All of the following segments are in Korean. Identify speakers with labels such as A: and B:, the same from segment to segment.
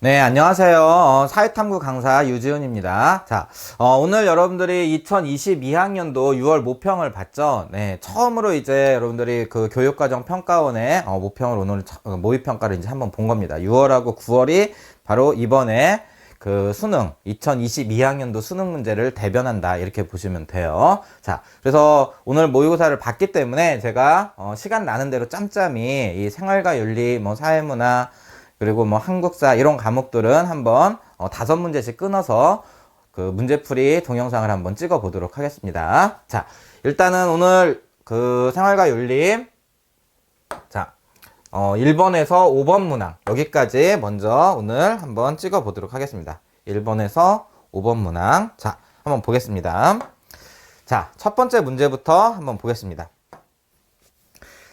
A: 네, 안녕하세요. 어, 사회탐구 강사 유지훈입니다. 자, 어, 오늘 여러분들이 2022학년도 6월 모평을 봤죠? 네, 처음으로 이제 여러분들이 그 교육과정 평가원의 어, 모평을 오늘 처- 어, 모의평가를 이제 한번 본 겁니다. 6월하고 9월이 바로 이번에 그 수능, 2022학년도 수능 문제를 대변한다. 이렇게 보시면 돼요. 자, 그래서 오늘 모의고사를 봤기 때문에 제가 어, 시간 나는 대로 짬짬이 이 생활과 윤리, 뭐 사회문화, 그리고 뭐 한국사 이런 과목들은 한번 어, 다섯 문제씩 끊어서 그 문제풀이 동영상을 한번 찍어 보도록 하겠습니다. 자, 일단은 오늘 그 생활과 윤리 자, 어, 1번에서 5번 문항 여기까지 먼저 오늘 한번 찍어 보도록 하겠습니다. 1번에서 5번 문항 자, 한번 보겠습니다. 자, 첫 번째 문제부터 한번 보겠습니다.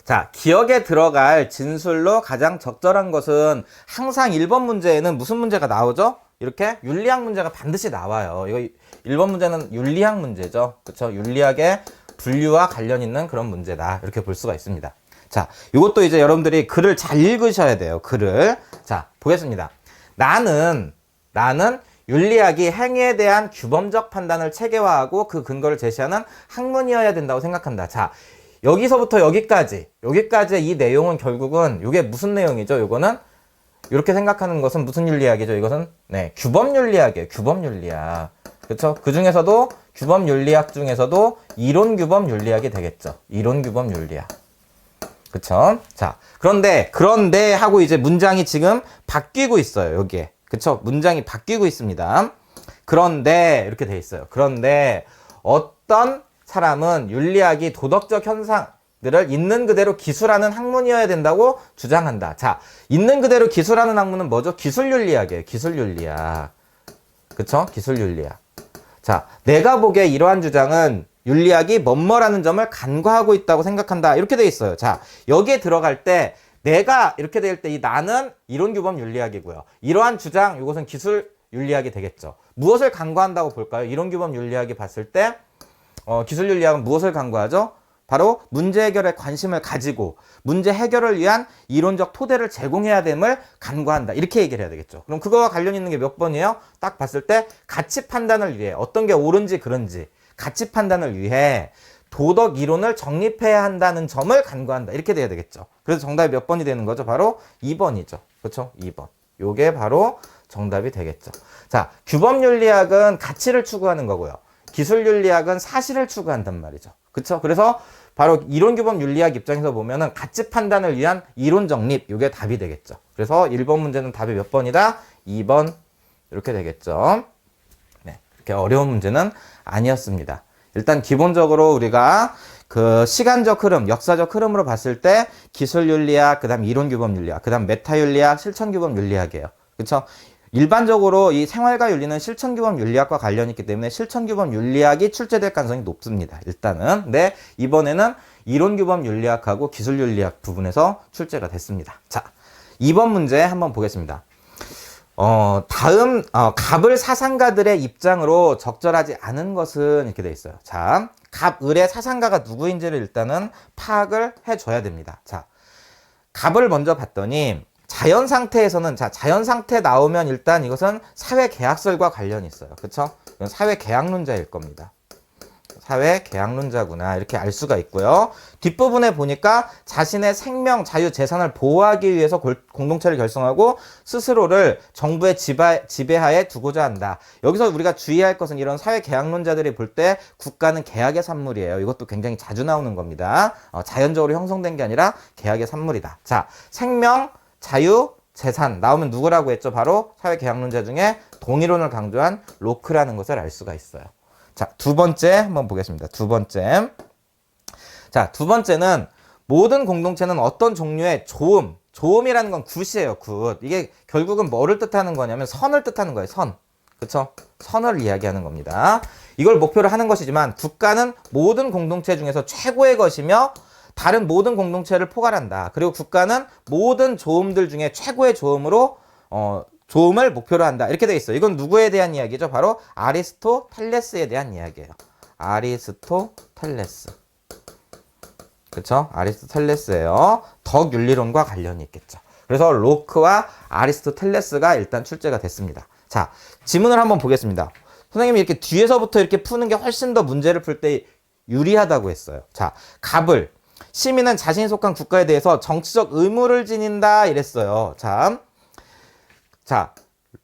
A: 자, 기억에 들어갈 진술로 가장 적절한 것은 항상 1번 문제에는 무슨 문제가 나오죠? 이렇게 윤리학 문제가 반드시 나와요. 이거 1번 문제는 윤리학 문제죠. 그렇죠? 윤리학의 분류와 관련 있는 그런 문제다. 이렇게 볼 수가 있습니다. 자, 이것도 이제 여러분들이 글을 잘 읽으셔야 돼요. 글을. 자, 보겠습니다. 나는 나는 윤리학이 행위에 대한 규범적 판단을 체계화하고 그 근거를 제시하는 학문이어야 된다고 생각한다. 자, 여기서부터 여기까지, 여기까지의 이 내용은 결국은 이게 무슨 내용이죠? 이거는 이렇게 생각하는 것은 무슨 윤리학이죠? 이것은 네 규범 윤리학이에요. 규범 윤리학. 그렇죠? 그 중에서도 규범 윤리학 중에서도 이론 규범 윤리학이 되겠죠. 이론 규범 윤리학. 그쵸? 자, 그런데, 그런데 하고 이제 문장이 지금 바뀌고 있어요, 여기에. 그쵸? 문장이 바뀌고 있습니다. 그런데, 이렇게 돼 있어요. 그런데, 어떤 사람은 윤리학이 도덕적 현상들을 있는 그대로 기술하는 학문이어야 된다고 주장한다. 자, 있는 그대로 기술하는 학문은 뭐죠? 기술윤리학이에요, 기술윤리학. 그쵸? 기술윤리학. 자, 내가 보기에 이러한 주장은 윤리학이 뭐뭐라는 점을 간과하고 있다고 생각한다. 이렇게 돼 있어요. 자, 여기에 들어갈 때 내가 이렇게 될 때 이 나는 이론 규범 윤리학이고요. 이러한 주장, 이것은 기술 윤리학이 되겠죠. 무엇을 간과한다고 볼까요? 이론 규범 윤리학이 봤을 때 어, 기술 윤리학은 무엇을 간과하죠? 바로 문제 해결에 관심을 가지고 문제 해결을 위한 이론적 토대를 제공해야 됨을 간과한다. 이렇게 얘기를 해야 되겠죠. 그럼 그거와 관련 있는 게 몇 번이에요? 딱 봤을 때 가치 판단을 위해 어떤 게 옳은지 그른지 가치 판단을 위해 도덕 이론을 정립해야 한다는 점을 간과한다. 이렇게 돼야 되겠죠. 그래서 정답이 몇 번이 되는 거죠? 바로 2번이죠. 그렇죠? 2번. 요게 바로 정답이 되겠죠. 자, 규범 윤리학은 가치를 추구하는 거고요. 기술 윤리학은 사실을 추구한단 말이죠. 그렇죠? 그래서 바로 이론 규범 윤리학 입장에서 보면은 가치 판단을 위한 이론 정립 요게 답이 되겠죠. 그래서 1번 문제는 답이 몇 번이다? 2번 이렇게 되겠죠. 네. 그렇게 어려운 문제는 아니었습니다. 일단 기본적으로 우리가 그 시간적 흐름, 역사적 흐름으로 봤을 때 기술 윤리학, 그다음 이론 규범 윤리학, 그다음 메타 윤리학, 실천 규범 윤리학이에요. 그렇죠? 일반적으로 이 생활과 윤리는 실천 규범 윤리학과 관련이 있기 때문에 실천 규범 윤리학이 출제될 가능성이 높습니다. 일단은. 근데 이번에는 이론 규범 윤리학하고 기술 윤리학 부분에서 출제가 됐습니다. 자, 2번 문제 한번 보겠습니다. 어, 다음, 어, 갑을 사상가들의 입장으로 적절하지 않은 것은 이렇게 돼 있어요. 자, 갑을의 사상가가 누구인지를 일단은 파악을 해줘야 됩니다. 자, 갑을 먼저 봤더니 자연 상태에서는 자 자연 상태 나오면 일단 이것은 사회 계약설과 관련이 있어요. 그렇죠? 이건 사회 계약론자일 겁니다. 사회 계약론자구나 이렇게 알 수가 있고요. 뒷부분에 보니까 자신의 생명, 자유, 재산을 보호하기 위해서 골- 공동체를 결성하고 스스로를 정부의 지배, 지배 하에 두고자 한다. 여기서 우리가 주의할 것은 이런 사회 계약론자들이 볼 때 국가는 계약의 산물이에요. 이것도 굉장히 자주 나오는 겁니다. 어, 자연적으로 형성된 게 아니라 계약의 산물이다. 자, 생명, 자유, 재산 나오면 누구라고 했죠? 바로 사회 계약론자 중에 동일론을 강조한 로크라는 것을 알 수가 있어요. 자, 두 번째 한번 보겠습니다. 두 번째. 자, 두 번째는 모든 공동체는 어떤 종류의 조음, 조음이라는 건 굿이에요, 굿. 이게 결국은 뭐를 뜻하는 거냐면 선을 뜻하는 거예요, 선. 그쵸? 선을 이야기하는 겁니다. 이걸 목표로 하는 것이지만 국가는 모든 공동체 중에서 최고의 것이며 다른 모든 공동체를 포괄한다. 그리고 국가는 모든 조음들 중에 최고의 조음으로 어, 조음을 목표로 한다. 이렇게 돼 있어요. 이건 누구에 대한 이야기죠? 바로 아리스토텔레스에 대한 이야기예요. 아리스토텔레스. 그쵸? 아리스토텔레스예요. 덕 윤리론과 관련이 있겠죠. 그래서 로크와 아리스토텔레스가 일단 출제가 됐습니다. 자, 지문을 한번 보겠습니다. 선생님이 이렇게 뒤에서부터 이렇게 푸는 게 훨씬 더 문제를 풀 때 유리하다고 했어요. 자, 갑을 시민은 자신이 속한 국가에 대해서 정치적 의무를 지닌다 이랬어요. 자, 자,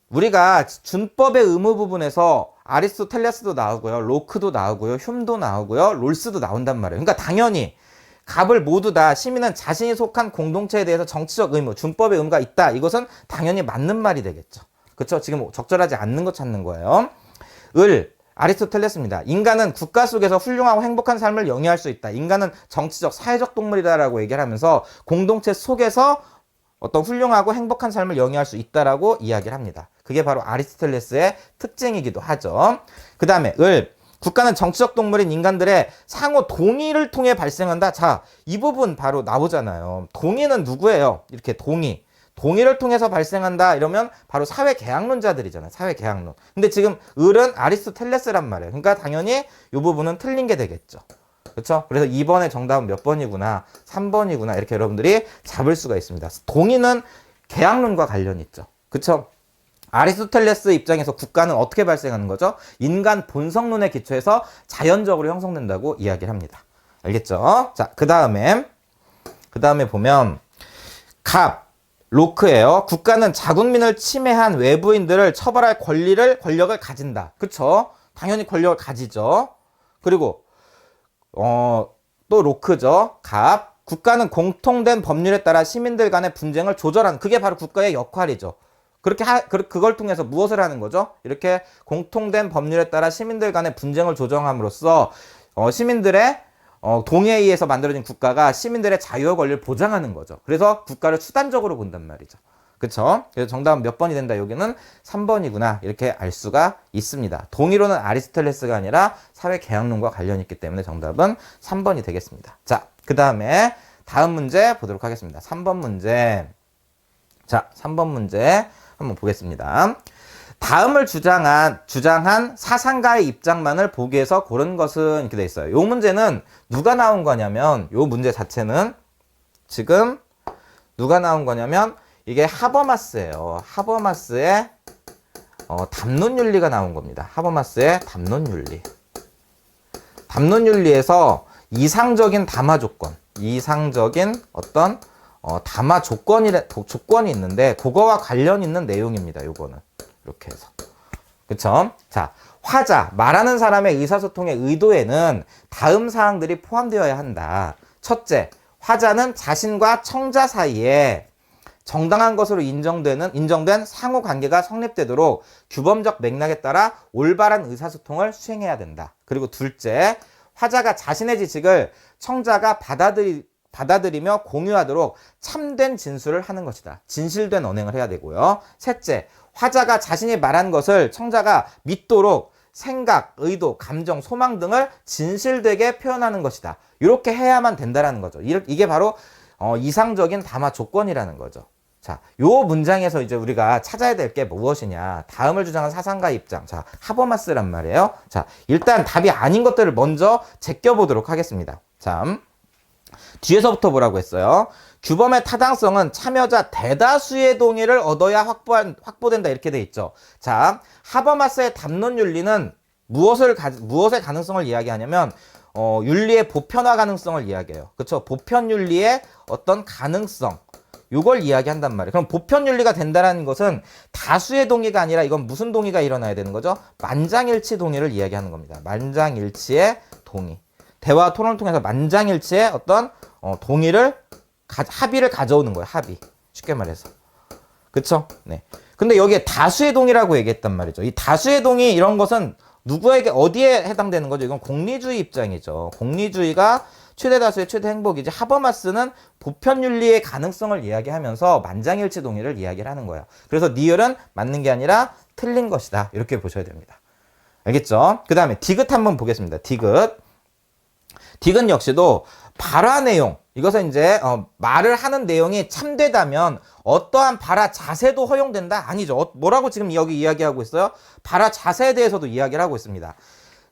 A: 우리가 준법의 의무 부분에서 아리스토텔레스도 나오고요, 로크도 나오고요, 흉도 나오고요, 롤스도 나온단 말이에요. 그러니까 당연히 갑을 모두 다 시민은 자신이 속한 공동체에 대해서 정치적 의무, 준법의 의무가 있다. 이것은 당연히 맞는 말이 되겠죠. 그렇죠? 지금 적절하지 않는 거 찾는 거예요. 을 아리스토텔레스입니다. 인간은 국가 속에서 훌륭하고 행복한 삶을 영위할 수 있다. 인간은 정치적 사회적 동물이다라고 얘기를 하면서 공동체 속에서 어떤 훌륭하고 행복한 삶을 영위할 수 있다라고 이야기를 합니다. 그게 바로 아리스토텔레스의 특징이기도 하죠. 그 다음에 을 국가는 정치적 동물인 인간들의 상호 동의를 통해 발생한다. 자, 이 부분 바로 나오잖아요. 동의는 누구예요? 이렇게 동의. 동의를 통해서 발생한다 이러면 바로 사회 계약론자들이잖아요. 사회 계약론. 근데 지금 을은 아리스토텔레스란 말이에요. 그러니까 당연히 이 부분은 틀린 게 되겠죠. 그렇죠? 그래서 2번의 정답은 몇 번이구나, 3번이구나 이렇게 여러분들이 잡을 수가 있습니다. 동의는 계약론과 관련이 있죠. 그렇죠? 아리스토텔레스 입장에서 국가는 어떻게 발생하는 거죠? 인간 본성론에 기초해서 자연적으로 형성된다고 이야기를 합니다. 알겠죠? 자, 그 다음에, 그 다음에 보면, 갑, 로크예요. 국가는 자국민을 침해한 외부인들을 처벌할 권리를, 권력을 가진다. 그쵸? 당연히 권력을 가지죠. 그리고, 어, 또 로크죠. 갑. 국가는 공통된 법률에 따라 시민들 간의 분쟁을 조절하는, 그게 바로 국가의 역할이죠. 그렇게 하, 그, 그걸 통해서 무엇을 하는 거죠? 이렇게 공통된 법률에 따라 시민들 간의 분쟁을 조정함으로써 어, 시민들의 어, 동의에 의해서 만들어진 국가가 시민들의 자유와 권리를 보장하는 거죠. 그래서 국가를 수단적으로 본단 말이죠. 그쵸? 그래서 정답은 몇 번이 된다. 여기는 3번이구나. 이렇게 알 수가 있습니다. 동의로는 아리스토텔레스가 아니라 사회계약론과 관련이 있기 때문에 정답은 3번이 되겠습니다. 자, 그 다음에 다음 문제 보도록 하겠습니다. 3번 문제. 자, 3번 문제 한번 보겠습니다. 다음을 주장한, 주장한 사상가의 입장만을 보기 위해서 고른 것은 이렇게 돼 있어요. 요 문제는 누가 나온 거냐면, 요 문제 자체는 지금 누가 나온 거냐면, 이게 하버마스예요. 하버마스의 어, 담론 윤리가 나온 겁니다. 하버마스의 담론 윤리. 담론 윤리에서 이상적인 담화 조건, 이상적인 어떤 어, 담화 조건이 조건이 있는데 그거와 관련 있는 내용입니다. 요거는 이렇게 해서 그쵸? 자 화자 말하는 사람의 의사소통의 의도에는 다음 사항들이 포함되어야 한다. 첫째, 화자는 자신과 청자 사이에 정당한 것으로 인정되는 인정된 상호 관계가 성립되도록 규범적 맥락에 따라 올바른 의사소통을 수행해야 된다. 그리고 둘째, 화자가 자신의 지식을 청자가 받아들이 받아들이며 공유하도록 참된 진술을 하는 것이다. 진실된 언행을 해야 되고요. 셋째, 화자가 자신이 말한 것을 청자가 믿도록 생각, 의도, 감정, 소망 등을 진실되게 표현하는 것이다. 이렇게 해야만 된다라는 거죠. 이게 바로 어, 이상적인 담화 조건이라는 거죠. 자, 요 문장에서 이제 우리가 찾아야 될 게 무엇이냐. 다음을 주장한 사상가 입장. 자, 하버마스란 말이에요. 자, 일단 답이 아닌 것들을 먼저 제껴보도록 하겠습니다. 참. 뒤에서부터 뭐라고 했어요? 규범의 타당성은 참여자 대다수의 동의를 얻어야 확보한, 확보된다 이렇게 돼 있죠. 자, 하버마스의 담론 윤리는 무엇을 가, 무엇의 가능성을 이야기하냐면 어, 윤리의 보편화 가능성을 이야기해요. 그렇죠? 보편 윤리의 어떤 가능성. 요걸 이야기한단 말이에요. 그럼 보편 윤리가 된다는 것은 다수의 동의가 아니라 이건 무슨 동의가 일어나야 되는 거죠? 만장일치 동의를 이야기하는 겁니다. 만장일치의 동의. 대화 토론을 통해서 만장일치의 어떤 어, 동의를 가, 합의를 가져오는 거예요. 합의. 쉽게 말해서. 그쵸? 네. 근데 여기에 다수의 동의라고 얘기했단 말이죠. 이 다수의 동의 이런 것은 누구에게 어디에 해당되는 거죠? 이건 공리주의 입장이죠. 공리주의가 최대 다수의 최대 행복이지. 하버마스는 보편 윤리의 가능성을 이야기하면서 만장일치 동의를 이야기를 하는 거예요. 그래서 니을은 맞는 게 아니라 틀린 것이다. 이렇게 보셔야 됩니다. 알겠죠? 그 다음에 디귿 한번 보겠습니다. 디귿. 디귿 역시도 발화 내용 이것은 이제 어, 말을 하는 내용이 참되다면 어떠한 발화 자세도 허용된다 아니죠 어, 뭐라고 지금 여기 이야기하고 있어요 발화 자세에 대해서도 이야기를 하고 있습니다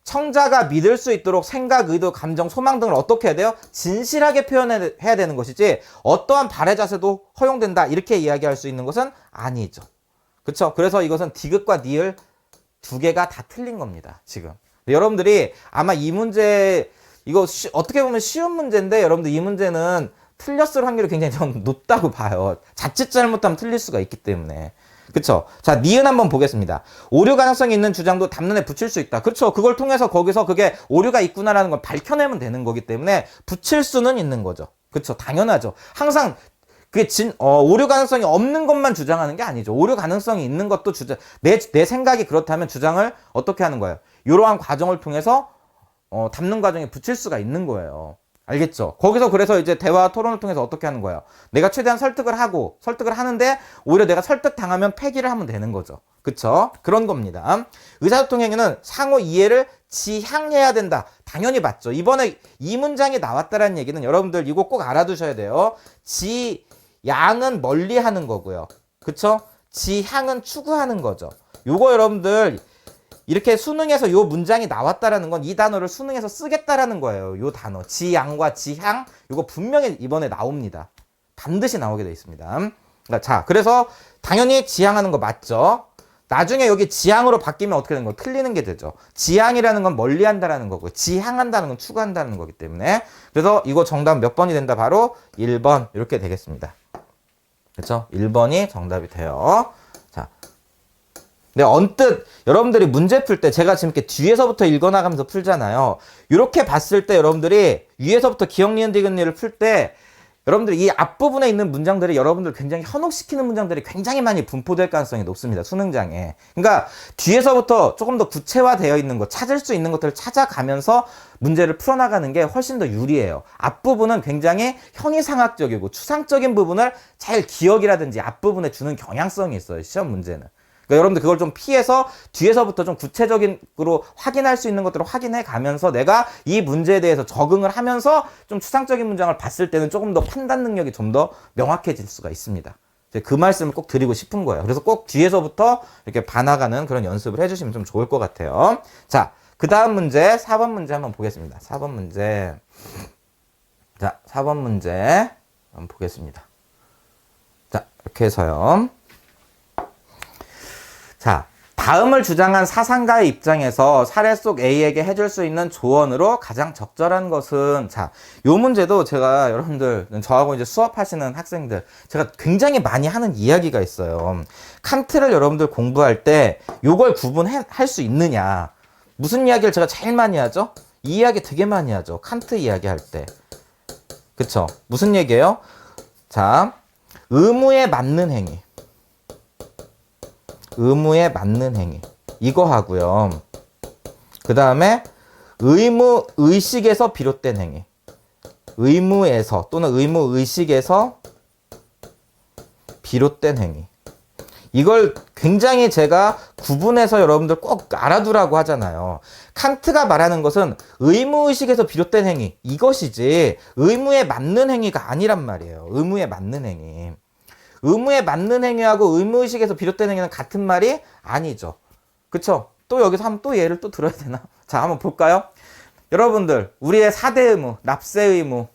A: 청자가 믿을 수 있도록 생각, 의도, 감정, 소망 등을 어떻게 해야 돼요? 진실하게 표현해야 되는 것이지 어떠한 발해 자세도 허용된다 이렇게 이야기할 수 있는 것은 아니죠. 그렇죠? 그래서 이것은 디귿과 니을 두 개가 다 틀린 겁니다. 지금 여러분들이 아마 이 문제 이거 쉬- 어떻게 보면 쉬운 문제인데 여러분들 이 문제는 틀렸을 확률이 굉장히 좀 높다고 봐요. 자칫 잘못하면 틀릴 수가 있기 때문에. 그쵸? 자, 니은 한번 보겠습니다. 오류 가능성이 있는 주장도 담론에 붙일 수 있다. 그쵸? 그걸 통해서 거기서 그게 오류가 있구나라는 걸 밝혀내면 되는 거기 때문에 붙일 수는 있는 거죠. 그쵸? 당연하죠. 항상 그게 진, 어, 오류 가능성이 없는 것만 주장하는 게 아니죠. 오류 가능성이 있는 것도 주장, 내, 내 생각이 그렇다면 주장을 어떻게 하는 거예요? 이러한 과정을 통해서 어, 담는 과정에 붙일 수가 있는 거예요. 알겠죠? 거기서 그래서 이제 대화 토론을 통해서 어떻게 하는 거예요? 내가 최대한 설득을 하고 설득을 하는데 오히려 내가 설득 당하면 폐기를 하면 되는 거죠. 그쵸? 그런 겁니다. 의사소통 행위는 상호 이해를 지향해야 된다. 당연히 맞죠. 이번에 이 문장이 나왔다라는 얘기는 여러분들 이거 꼭 알아두셔야 돼요. 지양은 멀리 하는 거고요. 그쵸? 지향은 추구하는 거죠. 요거 여러분들 이렇게 수능에서 요 문장이 나왔다라는 건 이 단어를 수능에서 쓰겠다라는 거예요. 요 단어. 지양과 지향. 요거 분명히 이번에 나옵니다. 반드시 나오게 돼 있습니다. 그러니까 자, 그래서 당연히 지향하는 거 맞죠? 나중에 여기 지향으로 바뀌면 어떻게 되는 거? 틀리는 게 되죠. 지향이라는 건 멀리 한다라는 거고, 지향한다는 건 추구한다는 거기 때문에. 그래서 이거 정답 몇 번이 된다? 바로 1번. 이렇게 되겠습니다. 그렇죠? 1번이 정답이 돼요. 자, 근데 언뜻 여러분들이 문제 풀 때 제가 지금 이렇게 뒤에서부터 읽어나가면서 풀잖아요. 이렇게 봤을 때 여러분들이 위에서부터 기억 니은 디귿 니을 풀때 여러분들이 이 앞부분에 있는 문장들이 여러분들 굉장히 현혹시키는 문장들이 굉장히 많이 분포될 가능성이 높습니다. 수능장에. 그러니까 뒤에서부터 조금 더 구체화되어 있는 것, 찾을 수 있는 것들을 찾아가면서 문제를 풀어나가는 게 훨씬 더 유리해요. 앞부분은 굉장히 형이상학적이고 추상적인 부분을 잘 기억이라든지 앞부분에 주는 경향성이 있어요. 시험 문제는. 그러니까 여러분들 그걸 좀 피해서 뒤에서부터 좀 구체적으로 확인할 수 있는 것들을 확인해 가면서 내가 이 문제에 대해서 적응을 하면서 좀 추상적인 문장을 봤을 때는 조금 더 판단 능력이 좀 더 명확해질 수가 있습니다. 그 말씀을 꼭 드리고 싶은 거예요. 그래서 꼭 뒤에서부터 이렇게 봐나가는 그런 연습을 해주시면 좀 좋을 것 같아요. 자, 그 다음 문제, 4번 문제 한번 보겠습니다. 4번 문제. 자, 4번 문제 한번 보겠습니다. 자, 이렇게 해서요. 자, 다음을 주장한 사상가의 입장에서 사례 속 A에게 해줄 수 있는 조언으로 가장 적절한 것은 자, 요 문제도 제가 여러분들 저하고 이제 수업하시는 학생들 제가 굉장히 많이 하는 이야기가 있어요. 칸트를 여러분들 공부할 때 요걸 구분할 수 있느냐? 무슨 이야기를 제가 제일 많이 하죠? 이 이야기 되게 많이 하죠. 칸트 이야기 할 때. 그쵸? 무슨 얘기예요? 자, 의무에 맞는 행위. 의무에 맞는 행위. 이거 하고요. 그 다음에 의무 의식에서 비롯된 행위. 의무에서 또는 의무 의식에서 비롯된 행위. 이걸 굉장히 제가 구분해서 여러분들 꼭 알아두라고 하잖아요. 칸트가 말하는 것은 의무의식에서 비롯된 행위, 이것이지 의무에 맞는 행위가 아니란 말이에요. 의무에 맞는 행위. 의무에 맞는 행위하고 의무의식에서 비롯된 행위는 같은 말이 아니죠. 그쵸? 또 여기서 한번 또 예를 또 들어야 되나? 자, 한번 볼까요? 여러분들, 우리의 4대 의무, 납세 의무,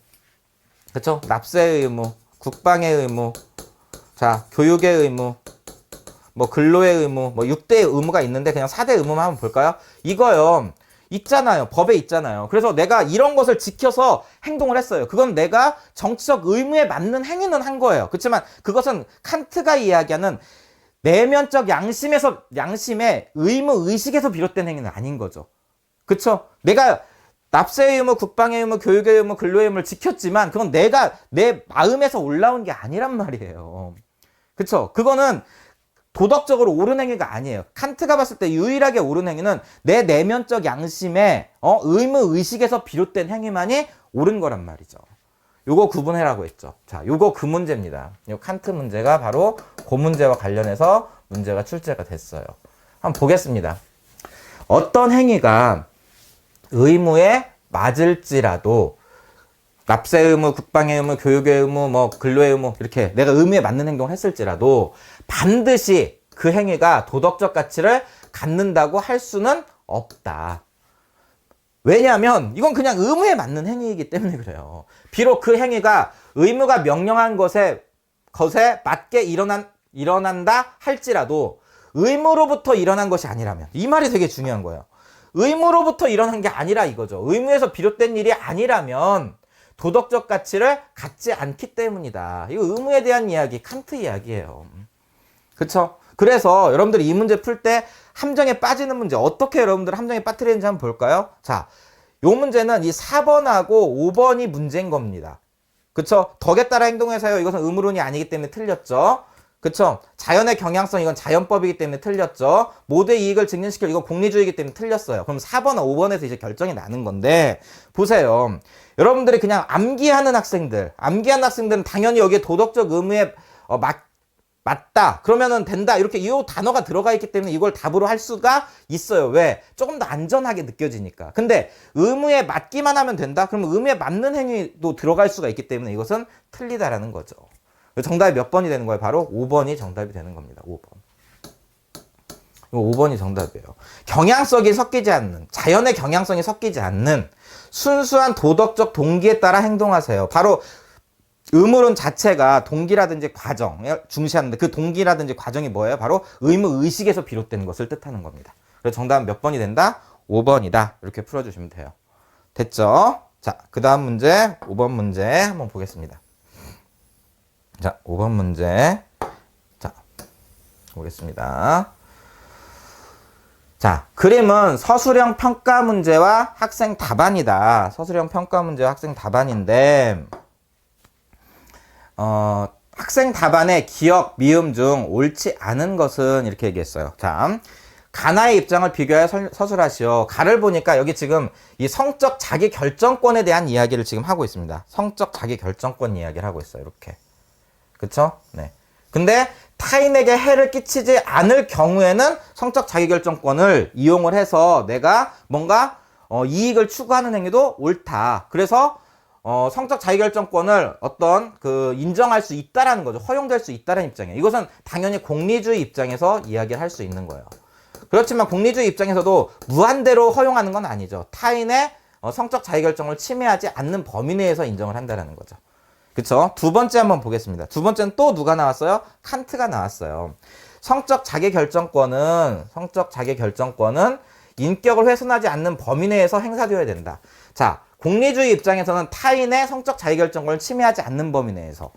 A: 그쵸? 납세 의무, 국방의 의무, 자, 교육의 의무, 뭐 근로의 의무, 뭐 6대 의무가 있는데 그냥 4대 의무만 한번 볼까요? 이거요. 있잖아요. 법에 있잖아요. 그래서 내가 이런 것을 지켜서 행동을 했어요. 그건 내가 정치적 의무에 맞는 행위는 한 거예요. 그렇지만 그것은 칸트가 이야기하는 내면적 양심에서 양심의 의무 의식에서 비롯된 행위는 아닌 거죠. 그쵸? 내가 납세의 의무, 국방의 의무, 교육의 의무, 근로의 의무를 지켰지만 그건 내가 내 마음에서 올라온 게 아니란 말이에요. 그쵸? 그거는 도덕적으로 옳은 행위가 아니에요. 칸트가 봤을 때 유일하게 옳은 행위는 내 내면적 양심의 어, 의무 의식에서 비롯된 행위만이 옳은 거란 말이죠. 요거 구분해라고 했죠. 자, 요거 그 문제입니다. 요 칸트 문제가 바로 그 문제와 관련해서 문제가 출제가 됐어요. 한번 보겠습니다. 어떤 행위가 의무에 맞을지라도 납세 의무, 국방의 의무, 교육의 의무, 뭐 근로의 의무 이렇게 내가 의무에 맞는 행동을 했을지라도 반드시 그 행위가 도덕적 가치를 갖는다고 할 수는 없다. 왜냐하면 이건 그냥 의무에 맞는 행위이기 때문에 그래요. 비록 그 행위가 의무가 명령한 것에 것에 맞게 일어난 일어난다 할지라도 의무로부터 일어난 것이 아니라면 이 말이 되게 중요한 거예요. 의무로부터 일어난 게 아니라 이거죠. 의무에서 비롯된 일이 아니라면 도덕적 가치를 갖지 않기 때문이다. 이거 의무에 대한 이야기, 칸트 이야기예요. 그쵸? 그래서 여러분들이 이 문제 풀 때 함정에 빠지는 문제 어떻게 여러분들 함정에 빠뜨리는지 한번 볼까요? 자, 요 문제는 이 4번하고 5번이 문제인 겁니다. 그쵸? 덕에 따라 행동해서요. 이것은 의무론이 아니기 때문에 틀렸죠. 그쵸? 자연의 경향성 이건 자연법이기 때문에 틀렸죠. 모두의 이익을 증진시킬 이건 공리주의이기 때문에 틀렸어요. 그럼 4번과 5번에서 이제 결정이 나는 건데 보세요. 여러분들이 그냥 암기하는 학생들, 암기하는 학생들은 당연히 여기에 도덕적 의무에 어, 맞, 맞다. 그러면은 된다. 이렇게 이 단어가 들어가 있기 때문에 이걸 답으로 할 수가 있어요. 왜? 조금 더 안전하게 느껴지니까. 근데 의무에 맞기만 하면 된다? 그러면 의무에 맞는 행위도 들어갈 수가 있기 때문에 이것은 틀리다라는 거죠. 정답이 몇 번이 되는 거예요? 바로 5번이 정답이 되는 겁니다. 5번. 이거 5번이 정답이에요. 경향성이 섞이지 않는, 자연의 경향성이 섞이지 않는 순수한 도덕적 동기에 따라 행동하세요. 바로 의무론 자체가 동기라든지 과정을 중시하는데 그 동기라든지 과정이 뭐예요? 바로 의무 의식에서 비롯되는 것을 뜻하는 겁니다. 그래서 정답은 몇 번이 된다? 5번이다. 이렇게 풀어주시면 돼요. 됐죠? 자, 그 다음 문제, 5번 문제 한번 보겠습니다. 자, 5번 문제. 자, 보겠습니다. 자, 그림은 서술형 평가 문제와 학생 답안이다. 서술형 평가 문제와 학생 답안인데, 어, 학생 답안의 기억, 미음 중 옳지 않은 것은 이렇게 얘기했어요. 자, 가나의 입장을 설- 서술하시오. 가를 보니까 여기 지금 이 성적 자기 결정권에 대한 이야기를 지금 하고 있습니다. 성적 자기 결정권 이야기를 하고 있어요. 이렇게. 그쵸? 네. 근데 타인에게 해를 끼치지 않을 경우에는 성적 자기결정권을 이용을 해서 내가 뭔가 어, 이익을 추구하는 행위도 옳다. 그래서 어, 성적 자기결정권을 어떤 그 인정할 수 있다라는 거죠. 허용될 수 있다는 입장이에요. 이것은 당연히 공리주의 입장에서 이야기를 할 수 있는 거예요. 그렇지만 공리주의 입장에서도 무한대로 허용하는 건 아니죠. 타인의 어, 성적 자기결정을 침해하지 않는 범위 내에서 인정을 한다라는 거죠. 그쵸? 두 번째 한번 보겠습니다. 두 번째는 또 누가 나왔어요? 칸트가 나왔어요. 성적 자기결정권은, 성적 자기결정권은 인격을 훼손하지 않는 범위 내에서 행사되어야 된다. 자, 공리주의 입장에서는 타인의 성적 자기결정권을 침해하지 않는 범위 내에서.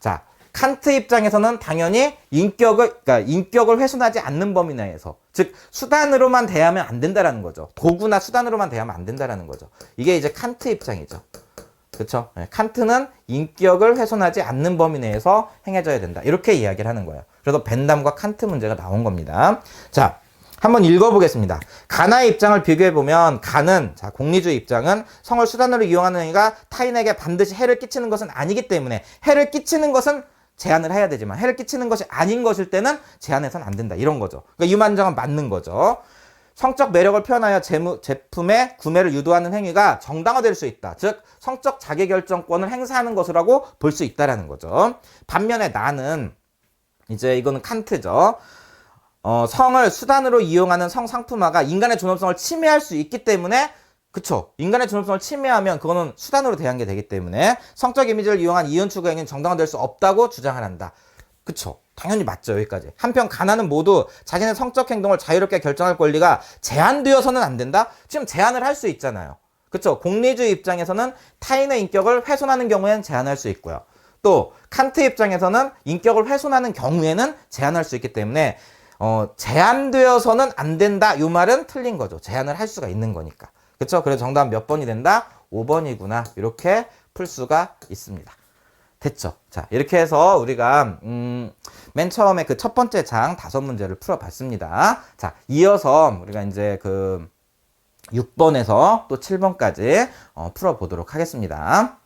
A: 자, 칸트 입장에서는 당연히 인격을, 그러니까 인격을 훼손하지 않는 범위 내에서. 즉, 수단으로만 대하면 안 된다라는 거죠. 도구나 수단으로만 대하면 안 된다라는 거죠. 이게 이제 칸트 입장이죠. 그렇죠? 칸트는 인격을 훼손하지 않는 범위 내에서 행해져야 된다. 이렇게 이야기를 하는 거예요. 그래서 벤담과 칸트 문제가 나온 겁니다. 자, 한번 읽어보겠습니다. 가나의 입장을 비교해보면 가는 자 공리주의 입장은 성을 수단으로 이용하는 행위가 타인에게 반드시 해를 끼치는 것은 아니기 때문에 해를 끼치는 것은 제한을 해야 되지만 해를 끼치는 것이 아닌 것일 때는 제한해서는 안 된다. 이런 거죠. 그러니까 유만정은 맞는 거죠. 성적 매력을 표현하여 재무, 제품의 구매를 유도하는 행위가 정당화될 수 있다. 즉 성적 자기결정권을 행사하는 것이라고 볼 수 있다라는 거죠. 반면에 나는 이제 이거는 칸트죠. 어, 성을 수단으로 이용하는 성 상품화가 인간의 존엄성을 침해할 수 있기 때문에 그쵸. 인간의 존엄성을 침해하면 그거는 수단으로 대한 게 되기 때문에 성적 이미지를 이용한 이윤 추구 행위는 정당화될 수 없다고 주장을 한다. 그쵸. 당연히 맞죠. 여기까지. 한편 가나는 모두 자신의 성적 행동을 자유롭게 결정할 권리가 제한되어서는 안 된다? 지금 제한을 할 수 있잖아요. 그쵸. 공리주의 입장에서는 타인의 인격을 훼손하는 경우에는 제한할 수 있고요. 또 칸트 입장에서는 인격을 훼손하는 경우에는 제한할 수 있기 때문에 어, 제한되어서는 안 된다. 이 말은 틀린 거죠. 제한을 할 수가 있는 거니까. 그쵸? 그래서 정답 몇 번이 된다? 5번이구나. 이렇게 풀 수가 있습니다. 됐죠? 자, 이렇게 해서 우리가, 음, 맨 처음에 그 첫 번째 장 다섯 문제를 풀어봤습니다. 자, 이어서 우리가 이제 그 6번에서 또 7번까지 어, 풀어보도록 하겠습니다.